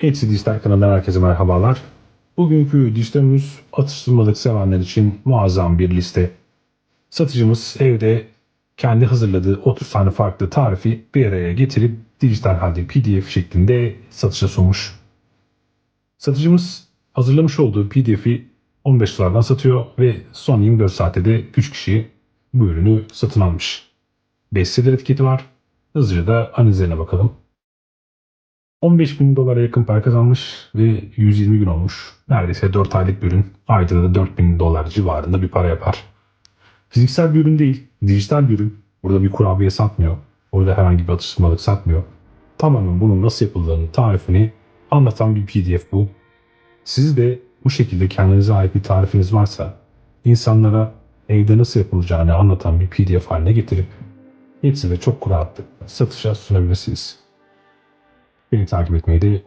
Etsy Dijital kanalından herkese merhabalar. Bugünkü dijital ürünümüz atıştırmalık sevenler için muazzam bir liste. Satıcımız evde kendi hazırladığı 30 tane farklı tarifi bir araya getirip dijital halde PDF şeklinde satışa sunmuş. Satıcımız hazırlamış olduğu PDF'i 15 dolardan satıyor ve son 24 saatte de 3 kişi bu ürünü satın almış. Bestseller etiketi var. Hızlıca da analizlerine bakalım. 15 bin dolara yakın para kazanmış ve 120 gün olmuş. Neredeyse 4 aylık bir ürün. Ayda da 4 bin dolar civarında bir para yapar. Fiziksel bir ürün değil, dijital bir ürün. Burada bir kurabiye satmıyor. Burada herhangi bir atıştırmalık satmıyor. Tamamen bunun nasıl yapıldığını, tarifini anlatan bir pdf bu. Siz de bu şekilde kendinize ait bir tarifiniz varsa insanlara evde nasıl yapılacağını anlatan bir pdf haline getirip hepsini çok rahatlıkla satışa sunabilirsiniz. Beni takip etmeyi de